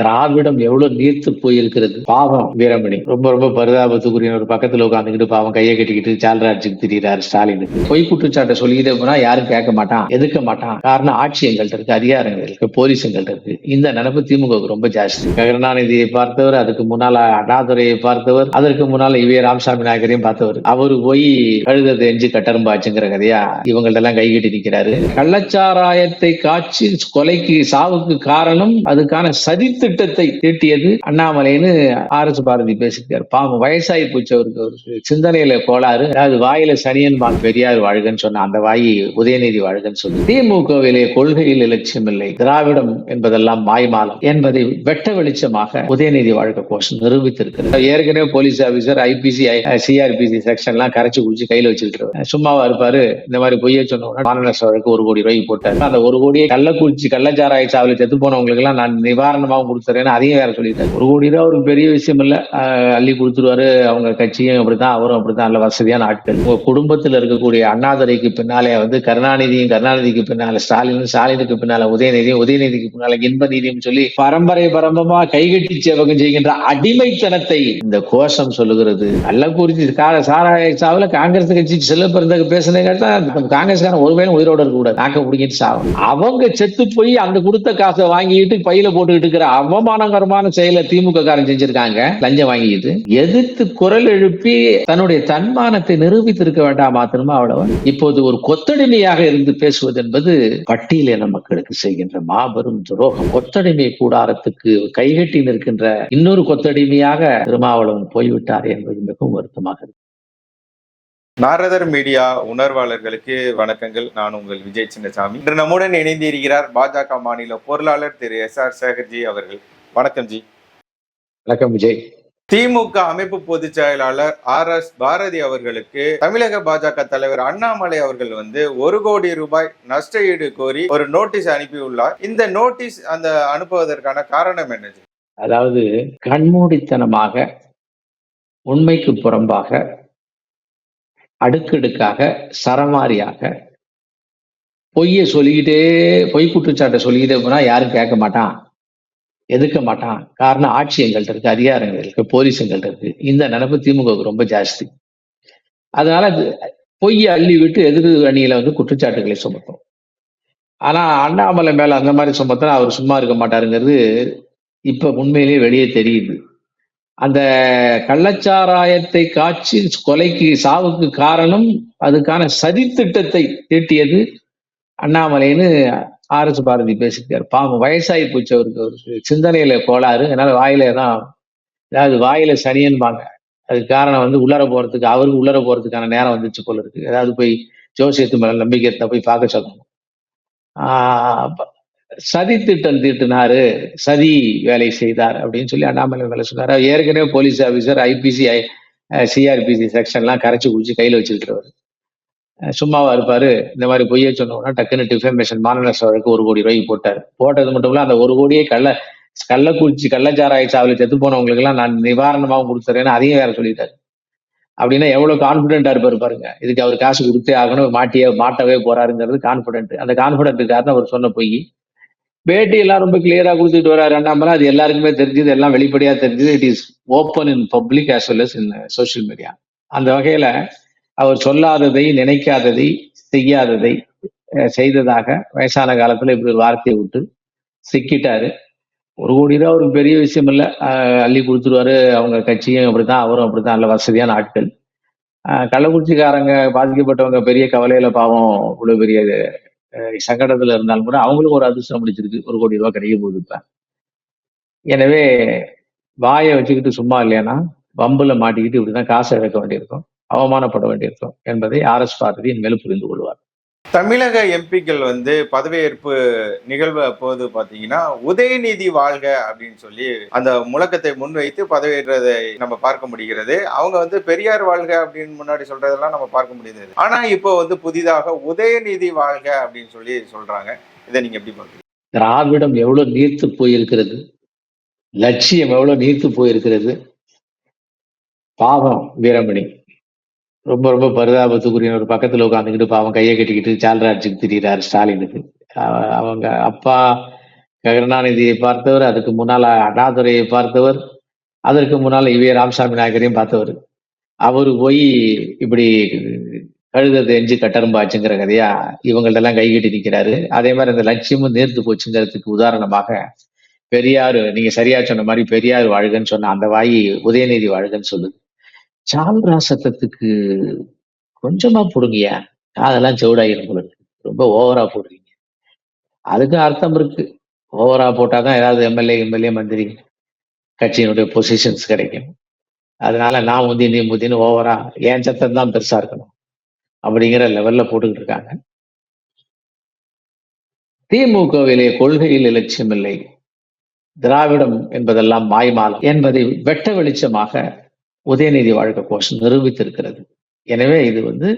திராவிடம் எவ்வளவு நீர்த்து போயிருக்கிறது? பாவம் வீரமணி. ரொம்ப ரொம்ப பரிதாபத்துக்குரிய ஒரு பக்கத்துல உட்காந்துக்கிட்டு பாவம் கையை கட்டிக்கிட்டு சால்ராட்சிக்கு திரியிறாரு ஸ்டாலினுக்கு பொய் குற்றச்சாட்டை சொல்லிக்கிட்டே போனா யாரும் கேட்க மாட்டான் எதுக்க மாட்டான். காரணம் ஆட்சி எங்கள்கிட்ட இருக்கு அதிகாரங்கள் இருக்கு போலீஸ் எங்கள்கிட்ட இருக்கு. இந்த நினைப்பு திமுக ரொம்ப ஜாஸ்தி. கருணாநிதியை பார்த்தவர் அதுக்கு முன்னால அண்ணாதுரையை பார்த்தவர் அதற்கு முன்னால இவே ராமசாமி நாயகரையும் பார்த்தவர். அவரு போய் கழுதத்தை எஞ்சி கட்டரும்பாச்சுங்கிற கதையா இவங்கள்ட்ட எல்லாம் கை கட்டி நிற்கிறாரு கள்ளச்சாராயத்தை காட்சி கொலைக்கு சாவுக்கு காரணம் அதுக்கான சதித்து திட்டத்தை தீட்டியது அண்ணாமலைன்னு ஆர் எஸ் பாரதி பேசிட்டார் பாவம் வயசாகி போச்சு அவருக்கு. அவருக்கு சிந்தனையில கோளாறு. அதாவது வாயில சனியன் பான் பெரியார் வாழ்கன்னு சொன்ன அந்த வாயி உதயநிதி வாழ்கன்னு சொல்லி. திமுகவிலே கொள்கையில் இலட்சியம் இல்லை. திராவிடம் என்பதெல்லாம் மாய்மாலம் என்பதை வெட்ட வெளிச்சமாக உதயநிதி வாழ்க கோஷம் நிரூபித்திருக்கிறது. ஏற்கனவே போலீஸ் ஆபீசர் ஐபிசி சிஆர்பிசி செக்ஷன்லாம் கரைச்சு குடிச்சு கையில வச்சிருக்காரு சும்மாவா இருப்பாரு. இந்த மாதிரி பொய்ய சொன்ன மாநில ஒரு கோடி ரூபாய்க்கு போட்டாரு. அந்த ஒரு கோடியை கள்ளக்குறிச்சி கள்ளச்சாராய சாவல செத்து போனவங்களுக்கு எல்லாம் நான் நிவாரணமாக கொடுத்துறேன்னு அதையும் வேற சொல்லிட்டாரு. ஒரு கோடி ரூபா ஒரு பெரிய விஷயம் இல்ல. அள்ளி கொடுத்துருவாரு. அவங்க கட்சியும் அப்படித்தான் அவரும் அப்படித்தான். நல்ல வசதியான ஆட்கள். உங்க குடும்பத்தில் இருக்கக்கூடிய அண்ணாதுரைக்கு பின்னாலே வந்து கருணாநிதியும் கருணாநிதிக்கு பின்னால ஸ்டாலினும் ஸ்டாலினுக்கு பின்னால உதயநிதியும் உதயநிதிக்கு பின்னால இன்ப நீதியும் சொல்லி பரம்பரை பரம்பமா கைகட்டி சேவகம் செய்கின்ற அடிமைத்தனத்தை இந்த கோஷம் சொல்லுகிறது. கள்ளக்குறிச்சி சாராய சாவில காங்கிரஸ் கட்சி செல்ல பிறந்தக்கு பேசுனே கேட்டா காங்கிரஸ்காரன் ஒருவேளை உயிரோட இருக்க கூடாது நாக்க பிடிக்கிட்டு சாவும் அவங்க செத்து போய் அந்த கொடுத்த காசை வாங்கிட்டு பையில போட்டுக்கிட்டு இருக்கிற அவமானகரமான செயலை திமுக காரன் செஞ்சிருக்காங்க. லஞ்சம் வாங்கிட்டு எதிர்த்து குரல் எழுப்பி தன்னுடைய தன்மானத்தை நிரூபித்திருக்க வேண்டாமா திருமாவளவன் இப்போது ஒரு கொத்தடிமையாக இருந்து பேசுவது என்பது பட்டியலின மக்களுக்கு செய்கின்ற மாபெரும் துரோகம். கொத்தடிமை கூடாரத்துக்கு கைகட்டி நிற்கின்ற இன்னொரு கொத்தடிமையாக திருமாவளவன் போய்விட்டார் என்பது மிகவும் வருத்தமாக இருக்கு. நாரதர் மீடியா உணர்வாளர்களுக்கு வணக்கங்கள். நான் உங்கள் விஜய் சின்னசாமி. இன்று நம்முடன் இணைந்து இருக்கிறார் பாஜக மாநில பொருளாளர் திரு எஸ் ஆர் சேகர்ஜி அவர்கள். வணக்கம் ஜி. வணக்கம் விஜய். திமுக அமைப்பு பொதுச் செயலாளர் ஆர் எஸ் பாரதி அவர்களுக்கு தமிழக பாஜக தலைவர் அண்ணாமலை அவர்கள் வந்து ஒரு கோடி ரூபாய் நஷ்ட ஈடு கோரி ஒரு நோட்டீஸ் அனுப்பியுள்ளார். இந்த நோட்டீஸ் அந்த அனுப்புவதற்கான காரணம் என்ன ஜி? அதாவது கண்மூடித்தனமாக உண்மைக்கு புறம்பாக அடுக்கடுக்காக சரமாரியாக பொய்யை சொல்லிக்கிட்டே பொய் குற்றச்சாட்டை சொல்லிக்கிட்டே போனால் யாரும் கேட்க மாட்டான் எதுக்க மாட்டான். காரணம் ஆட்சி எங்கள்கிட்ட இருக்கு அதிகாரங்கள் இருக்கு போலீஸ் எங்கள்கிட்ட இருக்கு. இந்த நினைப்பு திமுகவுக்கு ரொம்ப ஜாஸ்தி. அதனால பொய்யை அள்ளி விட்டு எதிர் அணியில வந்து குற்றச்சாட்டுகளை சுமத்தும் ஆனா அண்ணாமலை மேல அந்த மாதிரி சுமத்தினா அவர் சும்மா இருக்க மாட்டாருங்கிறது இப்ப உண்மையிலேயே வெளியே தெரியுது. அந்த கள்ளச்சாராயத்தை காய்ச்சி கொலைக்கு சாவுக்கு காரணம் அதுக்கான சதித்திட்டத்தை தீட்டியது அண்ணாமலைன்னு ஆர் எஸ் பாரதி பேசிட்டார் பாவம் வயசாகி போச்சு அவருக்கு. அவருக்கு சிந்தனையில கோளாறு. அதனால வாயில தான் அதாவது வாயில சனியன்பாங்க. அதுக்கு காரணம் வந்து உள்ளர போறதுக்கு அவருக்கு உள்ளர போறதுக்கான நேரம் வந்துச்சு போல இருக்கு. ஏதாவது போய் ஜோசியத்து மேல நம்பிக்கை போய் பார்க்க சொல்லணும். ஆஹ் சதி திட்டம் தீட்டினாரு சதி வேலை செய்தார் அப்படின்னு சொல்லி அண்ணாமலை மேல சொன்னார். ஏற்கனவே போலீஸ் ஆபீசர் ஐபிசி சிஆர்பிசி செக்ஷன்லாம் கரைச்சி குடிச்சு கையில் வச்சிருக்கிறவர். சும்மாவா இருப்பாரு. இந்த மாதிரி பொய்யை சொன்னோம்னா டக்குன்னு டிஃபர்மேஷன் மாநில சோழருக்கு ஒரு கோடி ரூபாய்க்கு போட்டார். போட்டது மட்டும் இல்ல அந்த ஒரு கோடியே கள்ள கள்ளக்குறிச்சி கள்ளச்சாராய சாவல செத்து போனவங்களுக்கு எல்லாம் நான் நிவாரணமாகவும் கொடுத்துறேன்னு அதையும் வேற சொல்லிட்டாரு. அப்படின்னா எவ்வளவு கான்பிடென்டா இருப்பாரு பாருங்க. இதுக்கு அவர் காசு கொடுத்தே ஆகணும் மாட்டியே மாட்டவே போறாருங்கிறது கான்பிடென்ட் அந்த கான்பிடென்ட்டுக்காக அவர் சொன்ன பொய். பேட்டி எல்லாம் ரொம்ப கிளியரா கொடுத்துட்டு வராரு அண்ணாமலை அது எல்லாருக்குமே தெரிஞ்சது எல்லாம் வெளிப்படையா தெரிஞ்சது. It is open in public as well in social media அந்த வகையில அவர் சொல்லாததை நினைக்காததை செய்யாததை செய்ததாக வயசான காலத்துல இப்படி ஒரு வார்த்தையை விட்டு சிக்கிட்டாரு. ஒரு கோடி ரூபா அவருக்கு பெரிய விஷயம் இல்லை. அள்ளி கொடுத்துருவாரு. அவங்க கட்சியும் அப்படித்தான் அவரும் அப்படித்தான். நல்ல வசதியான ஆட்கள். கள்ளக்குறிச்சிக்காரங்க பாதிக்கப்பட்டவங்க பெரிய கவலையில பாவம் இவ்வளவு பெரிய சங்கடத்துல இருந்தாலும் கூட அவங்களுக்கு ஒரு அதிர்ஷ்டம் முடிச்சிருக்கு ஒரு கோடி ரூபாய் கிடைக்க போகுது இப்ப. எனவே வாயை வச்சுக்கிட்டு சும்மா இல்லைன்னா வம்புல மாட்டிக்கிட்டு இப்படிதான் காசை இழக்க வேண்டியிருக்கும் அவமானப்பட வேண்டியிருக்கும் என்பதை ஆர் எஸ் பாரதி மேலும் புரிந்து கொள்வார். தமிழக எம்பிக்கள் வந்து பதவியேற்பு நிகழ்வு அப்போது பாத்தீங்கன்னா உதயநிதி வாழ்க அப்படின்னு சொல்லி அந்த முழக்கத்தை முன்வைத்து பதவியேற்றதை நம்ம பார்க்க முடிகிறது. அவங்க வந்து பெரியார் வாழ்க அப்படின்னு முன்னாடி சொல்றதெல்லாம் நம்ம பார்க்க முடியுது ஆனா இப்போ வந்து புதிதாக உதயநிதி வாழ்க அப்படின்னு சொல்லி சொல்றாங்க. இதை நீங்க எப்படி பாக்குறீங்க திராவிடம் எவ்வளவு நீர்த்து போயிருக்கிறது? லட்சியம் எவ்வளவு நீர்த்து போயிருக்கிறது? பாவம் வீரமணி. ரொம்ப ரொம்ப பரிதாபத்துக்குரிய ஒரு பக்கத்துல உட்காந்துக்கிட்டு பாவம் கையை கட்டிக்கிட்டு சால்ராட்சிக்கு திரியிறாரு ஸ்டாலினுக்கு. அவங்க அப்பா கருணாநிதியை பார்த்தவர் அதுக்கு முன்னால அண்ணாதுரையை பார்த்தவர் அதற்கு முன்னால இவே ராமசாமி நாயகரையும் பார்த்தவர். அவரு போய் இப்படி கழுதத்தை தெரிஞ்சு கட்டரும்பாச்சுங்கிற கதையா இவங்கள்ட்ட எல்லாம் கைகட்டி நிற்கிறாரு அதே மாதிரி அந்த லட்சியமும் நேர்த்து போச்சுங்கிறதுக்கு உதாரணமாக பெரியார் நீங்க சரியா சொன்ன மாதிரி பெரியார் வாழ்கன்னு சொன்ன அந்த வாயி உதயநிதி வாழ்கன்னு சொல்லுது. சால்ரா சத்தத்துக்கு கொஞ்சமா போடுங்கயா அதெல்லாம் செவிடாயிரும் போல இருக்கு ரொம்ப ஓவரா போடுறீங்க. அதுக்கு அர்த்தம் இருக்கு. ஓவரா போட்டாதான் ஏதாவது எம்எல்ஏ எம்எல்ஏ மந்திரி கட்சியினுடைய பொசிஷன்ஸ் கிடைக்கும். அதனால நான் முந்தி நீ முந்தின்னு ஓவரா என் சத்தம் தான் பெருசா இருக்கணும். அப்படிங்கிற லெவல்ல போட்டுக்கிட்டு இருக்காங்க. திமுகவிலே கொள்கையில் இலட்சியம் இல்லை. திராவிடம் என்பதெல்லாம் மாய்மாலம் என்பதை வெட்ட வெளிச்சமாக உதயநிதி வாழ்க்கை கோஷம் நிரூபித்திருக்கிறது. எனவே இது வந்து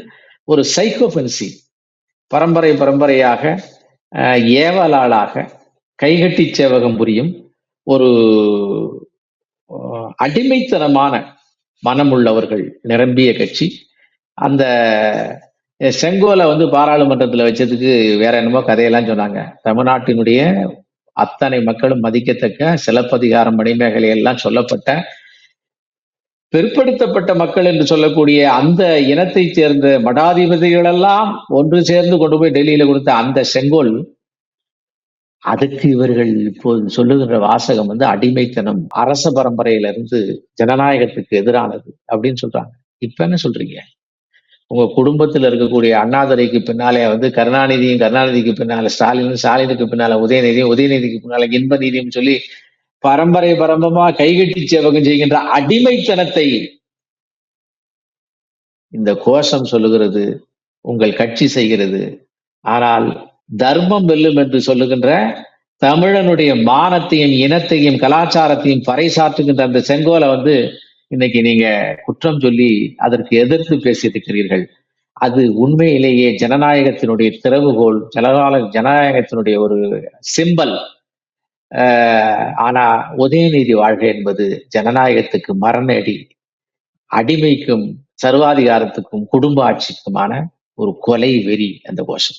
ஒரு சைக்கோபென்சி பரம்பரை பரம்பரையாக ஏவலாளாக கைகட்டி சேவகம் புரியும் ஒரு அடிமைத்தனமான மனமுள்ளவர்கள் நிரம்பிய கட்சி. அந்த செங்கோலை வந்து பாராளுமன்றத்தில் வச்சதுக்கு வேற என்னமோ கதையெல்லாம் சொன்னாங்க. தமிழ்நாட்டினுடைய அத்தனை மக்களும் மதிக்கத்தக்க சிலப்பதிகாரம் மணிமேகலை எல்லாம் சொல்லப்பட்ட பிற்படுத்தப்பட்ட மக்கள் என்று சொல்லக்கூடிய அந்த இனத்தைச் சேர்ந்த மடாதிபதிகள் எல்லாம் ஒன்று சேர்ந்து கொண்டு போய் டெல்லியில கொடுத்த அந்த செங்கோல் அதுக்கு இவர்கள் இப்போது சொல்லுகின்ற வாசகம் வந்து அடிமைத்தனம் அரச பரம்பரையிலிருந்து ஜனநாயகத்துக்கு எதிரானது அப்படின்னு சொல்றாங்க. இப்ப என்ன சொல்றீங்க? உங்க குடும்பத்துல இருக்கக்கூடிய அண்ணாதுரைக்கு பின்னாலே வந்து கருணாநிதியும் கருணாநிதிக்கு பின்னால ஸ்டாலினும் ஸ்டாலினுக்கு பின்னால உதயநிதியும் உதயநிதிக்கு பின்னால இன்ப நீதியும் சொல்லி பரம்பரை பரம்பமா கைகட்டி சேவகம் செய்கின்ற அடிமைத்தனத்தை இந்த கோஷம் சொல்லுகிறது உங்கள் கட்சி செய்கிறது. ஆனால் தர்மம் வெல்லும் என்று சொல்லுகின்ற தமிழனுடைய மானத்தையும் இனத்தையும் கலாச்சாரத்தையும் பறைசாற்றுகின்ற அந்த செங்கோலை வந்து இன்னைக்கு நீங்க குற்றம் சொல்லி அதற்கு எதிர்த்து பேசியிருக்கிறீர்கள் அது உண்மையிலேயே ஜனநாயகத்தினுடைய திறவுகோல் ஜனநாயக ஜனநாயகத்தினுடைய ஒரு சிம்பல் ஆனா உதயநிதி வாழ்க்கை என்பது ஜனநாயகத்துக்கு மரணடி அடிமைக்கும் சர்வாதிகாரத்துக்கும் குடும்ப ஆட்சிக்குமான ஒரு கொலை வெறி அந்த கோஷம்.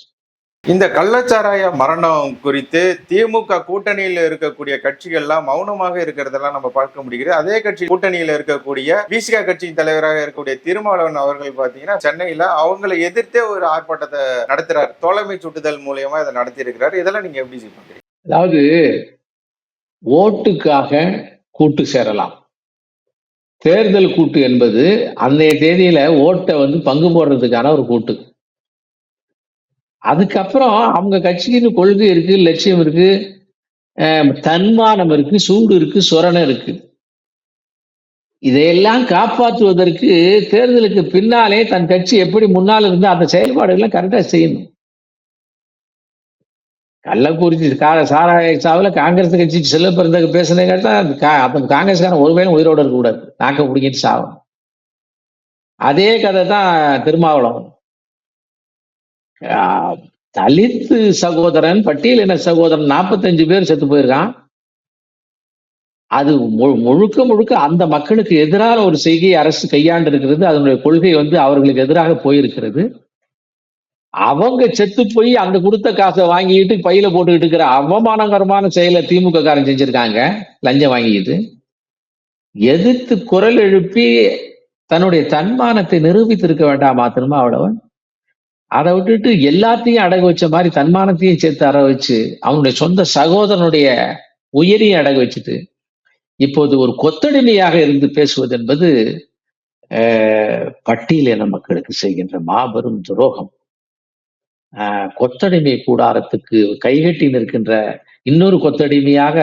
இந்த கள்ளச்சாராய மரணம் குறித்து திமுக கூட்டணியில் இருக்கக்கூடிய கட்சிகள்லாம் மௌனமாக இருக்கிறதெல்லாம் நம்ம பார்க்க முடிகிறது. அதே கட்சி கூட்டணியில் இருக்கக்கூடிய பிசிகா கட்சியின் தலைவராக இருக்கக்கூடிய திருமாவளவன் அவர்கள் பாத்தீங்கன்னா சென்னையில அவங்களை எதிர்த்தே ஒரு ஆர்ப்பாட்டத்தை நடத்துறாரு. தோழமை சுட்டுதல் மூலியமா இதை நடத்தி இருக்கிறாரு இதெல்லாம் நீங்க எப்படி பண்றீங்க அதாவது ஓட்டுக்காக கூட்டு சேரலாம். தேர்தல் கூட்டு என்பது அன்றைய தேதியில ஓட்டை வந்து பங்கு போடுறதுக்கான ஒரு கூட்டு. அதுக்கப்புறம் அவங்க கட்சிக்கு கொள்கை இருக்கு லட்சியம் இருக்கு தன்மானம் இருக்கு சூடு இருக்கு சுரணம் இருக்கு. இதையெல்லாம் காப்பாற்றுவதற்கு தேர்தலுக்கு பின்னாலே தன் கட்சி எப்படி முன்னால் இருந்து அந்த செயல்பாடுகளை கரெக்டாக செய்யணும். கள்ளக்குறிச்சி கா- சாராய சாவில் காங்கிரஸ் கட்சி செல்ல பிறந்த பேசுனே கேட்டால் அந்த கா- அப்ப காங்கிரஸ்காரன் ஒருவேளை உயிரோட இருக்கக்கூடாது நாக்க பிடிக்கிட்டு சாகும் அதே கதை தான் திருமாவளவன். தலித்து சகோதரன் பட்டியலின சகோதரன் நாற்பத்தஞ்சு பேர் செத்து போயிருக்கான். அது மு- முழுக்க முழுக்க அந்த மக்களுக்கு எதிரான ஒரு செய்தியை அரசு கையாண்டு இருக்கிறது அதனுடைய கொள்கை வந்து அவர்களுக்கு எதிராக போயிருக்கிறது. அவங்க செத்து போய் அந்த கொடுத்த காசை வாங்கிட்டு பையில போட்டுக்கிட்டு இருக்கிற அவமானகரமான செயலை திமுக காரன் செஞ்சிருக்காங்க லஞ்சம் வாங்கிட்டு எதிர்த்து குரல் எழுப்பி தன்னுடைய தன்மானத்தை நிரூபித்திருக்க வேண்டாம் மாத்திரமா அவ்வளவன்? அதை விட்டுட்டு எல்லாத்தையும் அடகு வச்ச மாதிரி தன்மானத்தையும் சேர்த்து அற வச்சு அவனுடைய சொந்த சகோதரனுடைய உயிரையும் அடகு வச்சுட்டு இப்போது ஒரு கொத்தடிமையாக இருந்து பேசுவது என்பது பட்டியலின மக்களுக்கு செய்கின்ற மாபெரும் துரோகம். கொத்தடிமை கூடாரத்துக்கு கைகட்டி நிற்கின்ற இன்னொரு கொத்தடிமையாக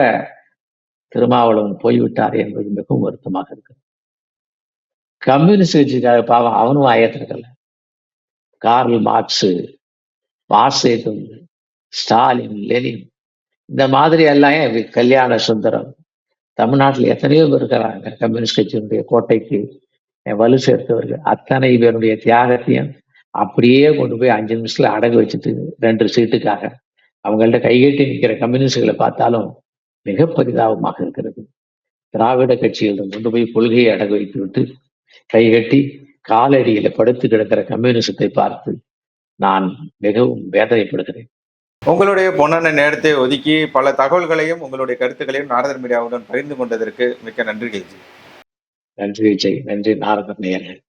திருமாவளவன் போய்விட்டார் என்பது மிகவும் வருத்தமாக இருக்குது கம்யூனிஸ்ட் கட்சிக்காக பாவம் அவனும் ஆயத்திருக்கல கார்ல் மார்க்ஸு மார்க்சேதும் ஸ்டாலின் லெனின் இந்த மாதிரி எல்லாம் ஏன் கல்யாண சுந்தரம்? தமிழ்நாட்டில் எத்தனையோ பேர் இருக்கிறாங்க கம்யூனிஸ்ட் கட்சியினுடைய கோட்டைக்கு வலு சேர்த்தவர்கள். அத்தனை பேருடைய தியாகத்தையும் அப்படியே கொண்டு போய் அஞ்சு நிமிஷத்துல அடகு வச்சுட்டு ரெண்டு சீட்டுக்காக அவங்கள்ட்ட கைகட்டி நிற்கிற கம்யூனிஸ்டுகளை பார்த்தாலும் மிக பரிதாபமாக இருக்கிறது. திராவிட கட்சிகளிடம் கொண்டு போய் கொள்கையை அடகு வைத்து விட்டு கைகட்டி காலடியில படுத்து கிடக்கிற கம்யூனிசத்தை பார்த்து நான் மிகவும் வேதனைப்படுகிறேன். உங்களுடைய பொன்னான நேரத்தை ஒதுக்கி பல தகவல்களையும் உங்களுடைய கருத்துக்களையும் நாரதர் மீடியாவுடன் பகிர்ந்து கொண்டதற்கு மிக்க நன்றி கேஜி நன்றி விஜய் நன்றி நாரதர் நேயர்கள்.